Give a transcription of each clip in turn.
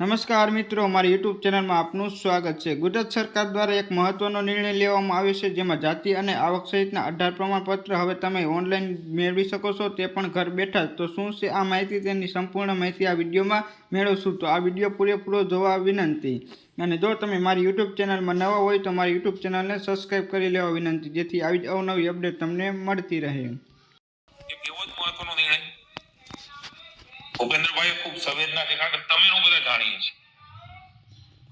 નમસ્કાર મિત્રો, અમારી યુટ્યુબ ચેનલમાં આપનું સ્વાગત છે. ગુજરાત સરકાર દ્વારા એક મહત્વનો નિર્ણય લેવામાં આવ્યો છે, જેમાં જાતિ અને આવક સહિતના અઢાર પ્રમાણપત્ર હવે તમે ઓનલાઈન મેળવી શકો છો, તે પણ ઘર બેઠા. તો શું છે આ માહિતી? તેની સંપૂર્ણ માહિતી આ વિડીયોમાં મેળવશું. તો આ વીડિયો પૂરેપૂરો જોવા વિનંતી. અને જો તમે મારી યુટ્યુબ ચેનલમાં નવા હોય, તો મારી યુટ્યુબ ચેનલને સબસ્ક્રાઈબ કરી લેવા વિનંતી, જેથી આવી અવનવી અપડેટ તમને મળતી રહે. એક જ મહત્વનો નિર્ણય ભૂપેન્દ્રભાઈ ખૂબ સંવેદના છે કારણ કે તમે હું બધા જાણીએ છીએ.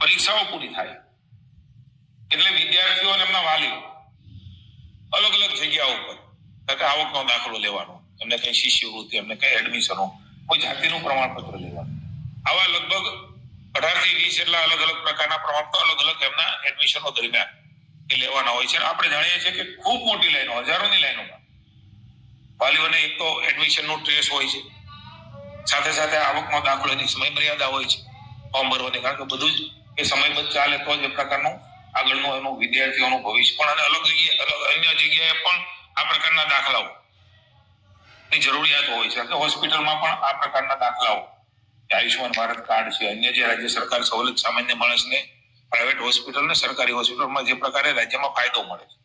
પરીક્ષાઓ પૂરી થાય. એટલે વિદ્યાર્થીઓ અને એમના વાલીઓ અલગ અલગ જગ્યાઓ ઉપર કારણ કે આવકનો દાખલો લેવાનો, એમને કઈ શિષ્યવૃત્તિ, એમને કઈ એડમિશનો કોઈ જાતિનું પ્રમાણપત્ર લેવાનું. આવા લગભગ અઢારથી વીસ જેટલા અલગ અલગ પ્રકારના પ્રમાણપત્રો અલગ અલગ એમના એડમિશનો દરમિયાન એ લેવાના હોય છે. આપણે જાણીએ છીએ કે ખૂબ મોટી લાઈનો, હજારોની લાઈનોમાં વાલીઓને એક તો એડમિશનનો ટ્રેસ હોય છે. સાથે સાથે આવકમાં દાખલો એની સમય મર્યાદા હોય છે. ફોર્મ ભરવાની, કારણ કે બધું જ એ સમયબદ્ધ ચાલે તો જ એ પ્રકારનું આગળનું એનું વિદ્યાર્થીઓનું ભવિષ્ય. પણ અને અલગ જગ્યાએ અન્ય જગ્યાએ પણ આ પ્રકારના દાખલાઓ ની જરૂરિયાત હોય છે. કે હોસ્પિટલમાં પણ આ પ્રકારના દાખલાઓ. આયુષ્યમાન ભારત કાર્ડ છે, અન્ય જે રાજ્ય સરકાર સવલત સામાન્ય માણસને પ્રાઇવેટ હોસ્પિટલ ને સરકારી હોસ્પિટલમાં જે પ્રકારે રાજ્યમાં ફાયદો મળે છે.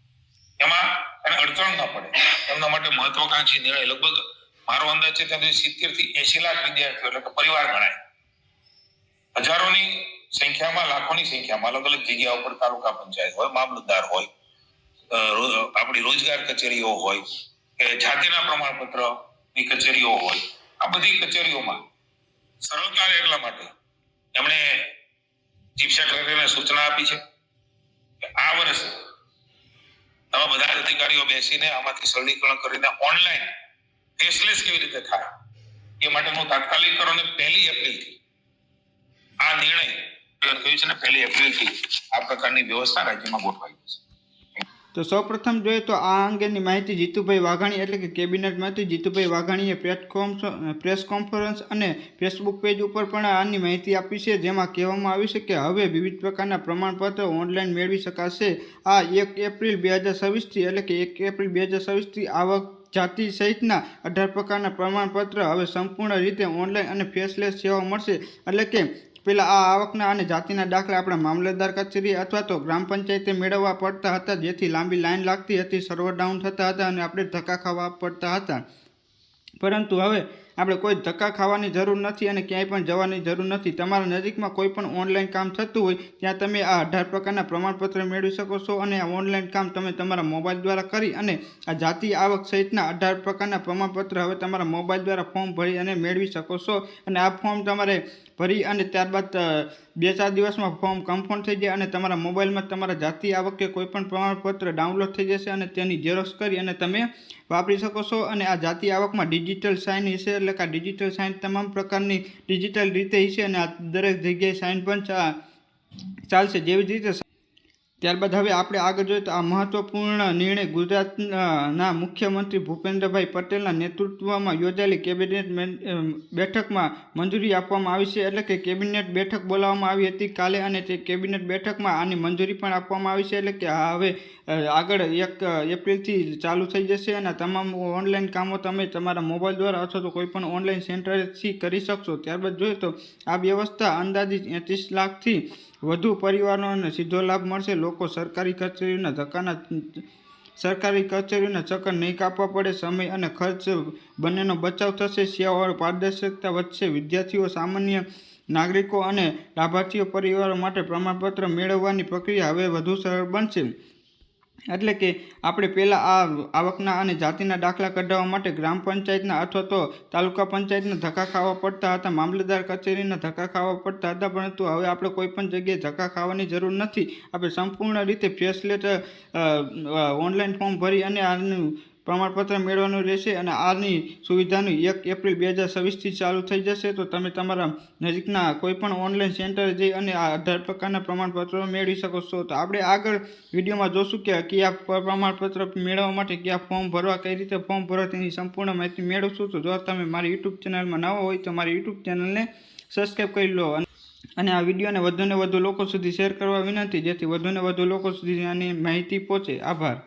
એમાં એને અડચણ ન પડે. એમના માટે મહત્વાકાંક્ષી નિર્ણય લગભગ મારો અંદાજ છે ત્યાં સિત્તેરથી એસી લાખ વિદ્યાર્થીઓ, એટલે કે પરિવાર ગણાય. હજારોની સંખ્યામાં, લાખોની સંખ્યામાં અલગ અલગ જગ્યા ઉપર તાલુકા પંચાયત હોય, મામલતદાર હોય આપણી રોજગાર કચેરીઓ હોય, કે જાતિના પ્રમાણપત્રની કચેરીઓ હોય, આ બધી કચેરીઓમાં સરળતા એટલા માટે એમણે ચીફ સેક્રેટરીને સૂચના આપી છે કે આ વર્ષે તમે બધા અધિકારીઓ બેસીને આમાંથી સરળીકરણ કરીને ઓનલાઈન કેશલેસ કેવી રીતે થાય? એ માટેનું તાત્કાલિક કરો ને પહેલી એપ્રિલથી આ નિર્ણય કહ્યું છે ને પહેલી એપ્રિલથી આ પ્રકારની વ્યવસ્થા રાજ્યમાં ગોઠવાઈ જશે તો સૌપ્રથમ જોઈએ તો આ અંગેની માહિતી જીતુભાઈ વાઘાણી એટલે કે કેબિનેટમાંથી જીતુભાઈ વાઘાણીએ કોન્ફ, પ્રેસ કોન્ફરન્સ અને ફેસબુક પેજ ઉપર પણ આની માહિતી આપી છે, જેમાં કહેવામાં આવ્યું છે કે હવે વિવિધ પ્રકારના પ્રમાણપત્રો ઓનલાઈન મેળવી શકાશે. આ એક એપ્રિલ બે હજાર છવ્વીસથી એટલે કે એક એપ્રિલ બે હજાર છવ્વીસથી આવક જાતિ સહિતના અઢાર પ્રકારના પ્રમાણપત્ર હવે સંપૂર્ણ રીતે ઓનલાઈન અને ફેસલેસ સેવા મળશે. એટલે કે પેલા આ આવકના અને જાતિના દાખલા આપણા મામલતદાર કચેરી અથવા તો ગ્રામ પંચાયતે મેળવવા પડતા હતા, જેથી લાંબી લાઈન લાગતી હતી સર્વર ડાઉન થતા હતા અને આપણે ધક્કા ખાવા પડતા હતા. પરંતુ હવે આપણે કોઈ ધક્કા ખાવાની જરૂર નથી અને ક્યાંય પણ જવાની જરૂર નથી. તમારા નજીકમાં કોઈ પણ ઓનલાઈન કામ થતું હોય, ત્યાં તમે આ અઢાર પ્રકારના પ્રમાણપત્ર મેળવી શકો છો અને આ ઓનલાઈન કામ તમે તમારા મોબાઈલ દ્વારા કરી અને આ જાતિ આવક સહિતના અઢાર પ્રકારના પ્રમાણપત્ર હવે તમારા મોબાઈલ દ્વારા ફોર્મ ભરી અને મેળવી શકો છો. અને આ ફોર્મ તમારે ભરી અને ત્યારબાદ બે ચાર દિવસમાં ફોર્મ કન્ફર્મ થઈ જાય અને તમારા મોબાઈલમાં તમારા જાતિ આવક કે કોઈપણ પ્રમાણપત્ર ડાઉનલોડ થઈ જશે અને તેની ઝેરોક્ષ કરી અને તમે વાપરી શકો છો. અને આ જાતિ આવકમાં ડિજિટલ સાઇન હશે એટલે કે ડિજિટલ સાઇન તમામ પ્રકારની ડિજિટલ રીતે હશે અને દરેક જગ્યાએ સાઇન પણ ચાલશે. જેવી રીતે ત્યારબાદ હવે આપણે આગળ જોઈએ તો આ મહત્વપૂર્ણ નિર્ણય ગુજરાતના મુખ્યમંત્રી ભૂપેન્દ્રભાઈ પટેલના નેતૃત્વમાં યોજાયેલી કેબિનેટ બેઠકમાં મંજૂરી આપવામાં આવી છે. એટલે કે કેબિનેટ બેઠક બોલાવવામાં આવી હતી કાલે અને તે કેબિનેટ બેઠકમાં આની મંજૂરી પણ આપવામાં આવી છે. એટલે કે હવે આગળ એક એપ્રિલથી ચાલુ થઈ જશે અને તમામ ઓનલાઈન કામો તમે તમારા મોબાઈલ દ્વારા અથવા તો કોઈપણ ઓનલાઈન સેન્ટરથી કરી શકશો. ત્યારબાદ જોઈએ તો આ વ્યવસ્થા અંદાજિત એંત્રીસ લાખથી વધુ પરિવારોને સીધો લાભ મળશે. લોકો સરકારી કચેરીના ધક્કાના સરકારી કચેરીઓના ચક્કર નહીં કાપવા પડે. સમય અને ખર્ચ બંનેનો બચાવ થશે. સેવાઓ પારદર્શકતા વધશે. વિદ્યાર્થીઓ, સામાન્ય નાગરિકો અને લાભાર્થીઓ પરિવારો માટે પ્રમાણપત્ર મેળવવાની પ્રક્રિયા હવે વધુ સરળ બનશે. એટલે કે આપણે પહેલાં આ આવકના અને જાતિના દાખલા કઢાવવા માટે ગ્રામ પંચાયતના અથવા તો તાલુકા પંચાયતના ધક્કા ખાવા પડતા હતા, મામલતદાર કચેરીના ધક્કા ખાવા પડતા હતા, પરંતુ હવે આપણે કોઈ પણ જગ્યાએ ધક્કા ખાવાની જરૂર નથી. આપણે સંપૂર્ણ રીતે ફેસલેટ ઓનલાઈન ફોર્મ ભરી અને આનું પ્રમાણપત્ર મેળવવાનું રહેશે અને આની સુવિધાનું એક એપ્રિલ બે હજાર છવ્વીસથી ચાલુ થઈ જશે. તો તમે તમારા નજીકના કોઈ પણ ઓનલાઈન સેન્ટરે જઈ અને આ અઢાર પ્રકારના પ્રમાણપત્રો મેળવી શકો છો. તો આપણે આગળ વિડીયોમાં જોશું કે કયા પ્રમાણપત્ર મેળવવા માટે કયા ફોર્મ ભરવા, કઈ રીતે ફોર્મ ભરવા તેની સંપૂર્ણ માહિતી મેળવશું. તો જો તમે મારી યુટ્યુબ ચેનલમાં નવા હોય તો મારી યુટ્યુબ ચેનલને સબસ્ક્રાઈબ કરી લો અને આ વિડીયોને વધુને વધુ લોકો સુધી શેર કરવા વિનંતી. જેથી વધુને વધુ લોકો સુધી આની માહિતી પહોંચે. આભાર.